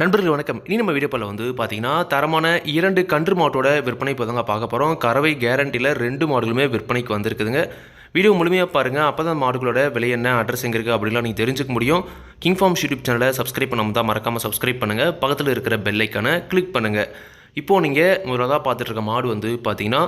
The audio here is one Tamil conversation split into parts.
நண்பர்கள் வணக்கம். இனி நம்ம வீடியோ பதில் வந்து பார்த்தீங்கன்னா தரமான இரண்டு கன்று மாட்டோட விற்பனை இப்போ தாங்க பார்க்க போகிறோம் கறவை கேரண்டியில் ரெண்டு மாடுகளுமே விற்பனைக்கு வந்திருக்குதுங்க. வீடியோ முழுமையாக பாருங்கள் அப்போ தான் மாடுகளோட விலை என்ன அட்ரஸ் எங்கே இருக்குது அப்படிலாம் நீங்கள் தெரிஞ்சுக்க முடியும். கிங் ஃபார்ம்ஸ் யூடியூப் சேனலை சப்ஸ்கிரைப் பண்ணாமல் தான் மறக்காமல் சப்ஸ்கிரைப் பண்ணுங்கள் பக்கத்தில் இருக்கிற பெல்லைக்கான கிளிக் பண்ணுங்கள் இப்போது நீங்கள் முதலாக பார்த்துட்டு இருக்க மாடு வந்து பார்த்தீங்கன்னா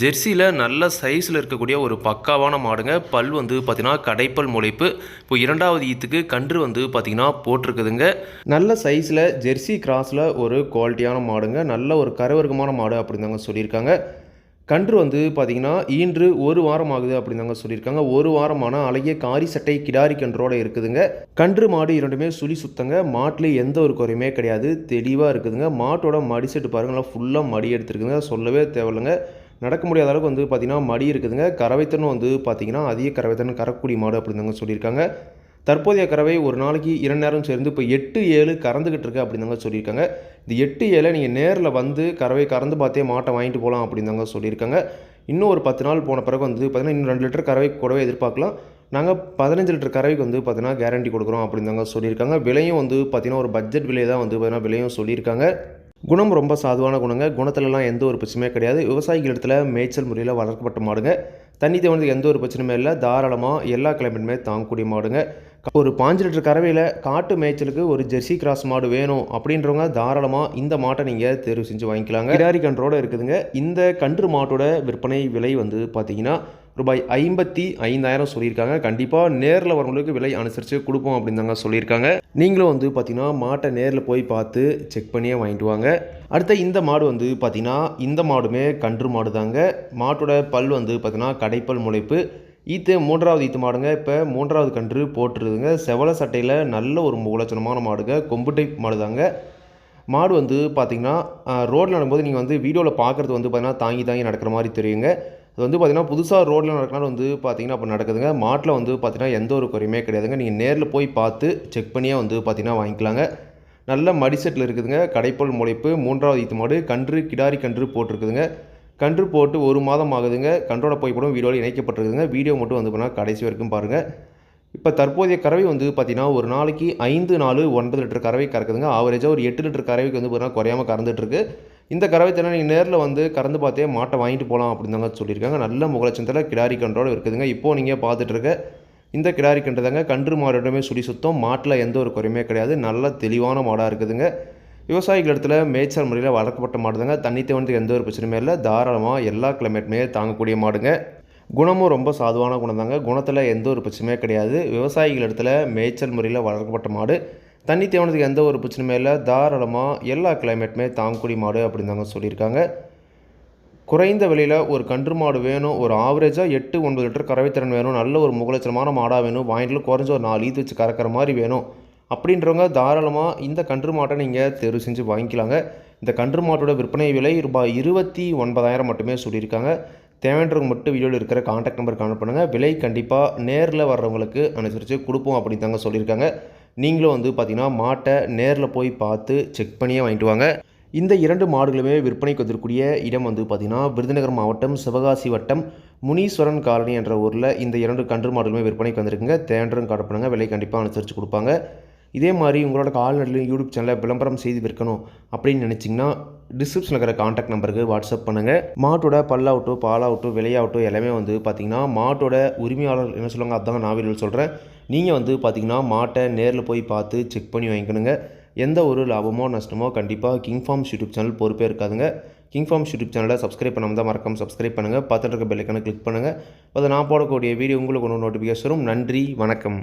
ஜெர்சியில் நல்ல சைஸில் இருக்கக்கூடிய ஒரு பக்காவான மாடுங்க. பல் வந்து பார்த்திங்கன்னா கடைப்பல் முளைப்பு. இப்போ இரண்டாவது ஈத்துக்கு கன்று வந்து பார்த்தீங்கன்னா போட்டிருக்குதுங்க. நல்ல சைஸில் ஜெர்சி கிராஸில் ஒரு குவாலிட்டியான மாடுங்க. நல்ல ஒரு கருவர்க்கமான மாடு அப்படின்னு தாங்க சொல்லியிருக்காங்க. கன்று வந்து பார்த்தீங்கன்னா ஈன்று ஒரு வாரம் ஆகுது அப்படின்னு தாங்க சொல்லியிருக்காங்க. ஒரு வாரமான அழகிய காரி சட்டை கிடாரி கன்றோட இருக்குதுங்க. கன்று மாடு இரண்டுமே சுழி சுத்தங்க. மாட்டில் எந்த ஒரு குறையுமே கிடையாது. தெளிவாக இருக்குதுங்க. மாட்டோட மடி செட்டு பாருங்களா ஃபுல்லாக மடி எடுத்துருக்குதுங்க. சொல்லவே தேவையில்லைங்க. நடக்க முடியாத அளவுக்கு வந்து பார்த்திங்கன்னா மடி இருக்குதுங்க. கறவைத்தனும் வந்து பார்த்திங்கன்னா அதிக கறவைத்தன் கறக்கூடிய மாடு அப்படின்னு தாங்க சொல்லியிருக்காங்க. தற்போதைய கறவை ஒரு நாளைக்கு இரண்டு நேரம் சேர்ந்து இப்போ எட்டு ஏழு கறந்துக்கிட்டு இருக்கு அப்படின்னு தாங்க சொல்லியிருக்காங்க. இந்த எட்டு ஏழை நீங்கள் நேரில் வந்து கறவை கறந்து பார்த்தே மாட்டை வாங்கிட்டு போகலாம் அப்படின்னு தாங்க சொல்லியிருக்காங்க. இன்னும் ஒரு பத்து நாள் போன பிறகு வந்து பார்த்தீங்கன்னா இன்னும் ரெண்டு லிட்டர் கறவை கூடவே எதிர்பார்க்கலாம். நாங்கள் பதினஞ்சு லிட்டர் கறவைக்கு வந்து பார்த்தீங்கன்னா கேரண்டி கொடுக்குறோம் அப்படின்னு தாங்க சொல்லியிருக்காங்க. விலையும் வந்து பார்த்திங்கன்னா ஒரு பட்ஜெட் விலையை தான் வந்து பார்த்திங்கன்னா விலையும் சொல்லியிருக்காங்க. குணம் ரொம்ப சாதுவான குணங்க. குணத்துலலாம் எந்த ஒரு பிரச்சனையும் கிடையாது. விவசாயிகள் இடத்துல மேய்ச்சல் முறையில் வளர்க்கப்பட்ட மாடுங்க. தண்ணி தேவனதுக்கு எந்த ஒரு பிரச்சனையுமே இல்லை. தாராளமாக எல்லா கிளைமேட்டுமே தாங்கக்கூடிய மாடுங்க. ஒரு பாஞ்சு லிட்டர் கறவையில் காட்டு மேய்ச்சலுக்கு ஒரு ஜெர்சி கிராஸ் மாடு வேணும் அப்படின்றவங்க தாராளமாக இந்த மாட்டை நீங்கள் தேர்வு செஞ்சு வாங்கிக்கலாங்க. கிடாரி கன்றோடு இருக்குதுங்க. இந்த கன்று மாட்டோட விற்பனை விலை வந்து பார்த்தீங்கன்னா ரூபாய் ஐம்பத்தி ஐந்தாயிரம் சொல்லியிருக்காங்க. கண்டிப்பாக நேரில் வரவங்களுக்கு விலை அனுசரித்து கொடுப்போம் அப்படின்னு தாங்க சொல்லியிருக்காங்க. நீங்களும் வந்து பார்த்தீங்கன்னா மாட்டை நேரில் போய் பார்த்து செக் பண்ணியே வாங்கிட்டு வாங்க. அடுத்த இந்த மாடு வந்து பார்த்தீங்கன்னா இந்த மாடுமே கன்று மாடு தாங்க மாட்டோட பல் வந்து பார்த்தீங்கன்னா கடைப்பல் முளைப்பு. ஈத்து மூன்றாவது ஈத்து மாடுங்க. இப்போ மூன்றாவது கன்று போட்டுருதுங்க. செவல சட்டையில் நல்ல ஒரு மூலச்சனமான மாடுங்க. கொம்பு டைப் மாடு தாங்க மாடு வந்து பார்த்திங்கன்னா ரோட்டில் நடக்கும்போது நீங்கள் வந்து வீடியோவில் பார்க்குறது வந்து பார்த்திங்கன்னா தாங்கி தாங்கி நடக்கிற மாதிரி தெரியுங்க. அது வந்து பார்த்திங்கன்னா புதுசாக ரோட்டில் நடக்கினாலும் வந்து பார்த்திங்கன்னா அப்போ நடக்குதுங்க. மாட்டில் வந்து பார்த்திங்கன்னா எந்த ஒரு குறையுமே கிடையாதுங்க. நீங்கள் நேரில் போய் பார்த்து செக் பண்ணியே வந்து பார்த்திங்கன்னா வாங்கிக்கலாங்க. நல்ல மடிசெட்டில் இருக்குதுங்க. கடைப்பல் முளைப்பு மூன்றாவது ஈத்து மாடு கன்று கிடாரி கன்று போட்டிருக்குதுங்க. கன்று போட்டு ஒரு மாதம் ஆகுதுங்க. கன்றோட போய் வீடியோவில் இணைக்கப்பட்டிருக்குதுங்க. வீடியோ மட்டும் வந்து பண்ணால் கடைசி வரைக்கும் பாருங்கள் இப்போ தற்போதைய கறவை வந்து பார்த்திங்கன்னா ஒரு நாளைக்கு ஐந்து நாலு ஒன்பது லிட்டர் கறவை கறக்குதுங்க. ஆவரேஜாக ஒரு எட்டு லிட்டர் கறவைக்கு வந்து பார்த்தீங்கன்னா குறையாமல் கறந்துட்டுருக்கு இந்த கறவை தினம் நீங்கள் நேரில் வந்து கறந்து பார்த்தே மாட்டை வாங்கிட்டு போகலாம் அப்படின்னு தாங்க சொல்லியிருக்காங்க. நல்ல முகலட்சத்தில் கிடாரி கன்றோடு இருக்குதுங்க. இப்போது நீங்கள் பார்த்துட்டு இருக்க இந்த கிடாரி கன்று தாங்க கன்று மாடுமே சுடி சுத்தம். மாட்டில் எந்த ஒரு குறையுமே கிடையாது. நல்ல தெளிவான மாடாக இருக்குதுங்க. விவசாயிகள் இடத்துல மேய்ச்சல் முறையில் வளர்க்கப்பட்ட மாடு தாங்க தண்ணி தேவனத்துக்கு எந்த ஒரு பிரச்சனையுமே இல்லை. தாராளமாக எல்லா கிளைமேட்டுமே தாங்கக்கூடிய மாடுங்க. குணமும் ரொம்ப சாதுவான குணம் தாங்க குணத்தில் எந்த ஒரு பிரச்சனையுமே கிடையாது. விவசாயிகள் இடத்துல மேய்ச்சல் முறையில் வளர்க்கப்பட்ட மாடு. தண்ணி தேவனத்துக்கு எந்த ஒரு பிரச்சனையுமே இல்லை. தாராளமாக எல்லா கிளைமேட்டுமே தாங்குடி மாடு அப்படின்னு தாங்க சொல்லியிருக்காங்க. குறைந்த விலையில் ஒரு கன்று மாடு வேணும் ஒரு ஆவரேஜாக எட்டு ஒன்பது லிட்டர் கறவைத்திறன் வேணும் நல்ல ஒரு முகலட்சணமான மாடாக வேணும் வாங்கிட்டு குறைஞ்ச ஒரு நாலு ஈத்து வச்சு கறக்கிற மாதிரி வேணும். அப்படின்றவங்க தாராளமாக இந்த கன்று மாட்டை நீங்கள் தேர்வு செஞ்சு வாங்கிக்கலாங்க. இந்த கன்று மாட்டோட விற்பனை விலை ரூபாய் இருபத்தி ஒன்பதாயிரம் மட்டுமே சொல்லியிருக்காங்க. தேவைன்றவங்க மட்டும் வீடியோவில் இருக்கிற காண்டாக்ட் நம்பர் கால் பண்ணுங்கள் விலை கண்டிப்பாக நேரில் வர்றவங்களுக்கு அனுசரித்து கொடுப்போம் அப்படின்னு தாங்க சொல்லியிருக்காங்க. நீங்களும் வந்து பார்த்திங்கன்னா மாட்டை நேரில் போய் பார்த்து செக் பண்ணியே வாங்கிட்டு வாங்க. இந்த இரண்டு மாடுகளுமே விற்பனைக்கு வந்திருக்கூடிய இடம் வந்து பார்த்திங்கன்னா விருதுநகர் மாவட்டம் சிவகாசி வட்டம் முனீஸ்வரன் காலனி என்ற ஊரில் இந்த இரண்டு கன்று மாடுகளுமே விற்பனைக்கு வந்திருக்குங்க. தேண்டரும் காட்டப்படுங்க விலை கண்டிப்பாக அனுசரித்து கொடுப்பாங்க. இதே மாதிரி உங்களோட கால்நடையிலும் யூடியூப் சேனலில் விளம்பரம் செய்து விற்கணும் அப்படின்னு நினச்சிங்கன்னா டிஸ்கிரிப்ஷனில் இருக்கிற காண்டாக்ட் நம்பருக்கு வாட்ஸ்அப் பண்ணுங்கள் மாட்டோட பல்லாகட்டும் பாலாகட்டும் விலையாகட்டும் எல்லாமே வந்து பார்த்திங்கன்னா மாட்டோட உரிமையாளர் என்ன சொல்லுவாங்க? அதான் நான் வீடியோ சொல்கிறேன் நீங்கள் வந்து பார்த்திங்கன்னா மாட்டை நேரில் போய் பார்த்து செக் பண்ணி வாங்கிக்கணுங்க. எந்த ஒரு லாபமோ நஷ்டமோ கண்டிப்பாக கிங் ஃபார்ம்ஸ் யூடியூப் சேனல் பொறுப்பே இருக்காதுங்க. கிங் ஃபார்ம்ஸ் யூடியூப் சேனலை சப்ஸ்கிரைப் பண்ணாமல் தான் மறக்காமல் சப்ஸ்கிரைப் பண்ணுங்கள் பார்த்துட்டு இருக்க பெல்லைக்கான கிளிக் பண்ணுங்கள் அதை நான் போடக்கூடிய வீடியோ உங்களுக்கு ஒன்று நோட்டிஃபிகேஷன் நன்றி வணக்கம்.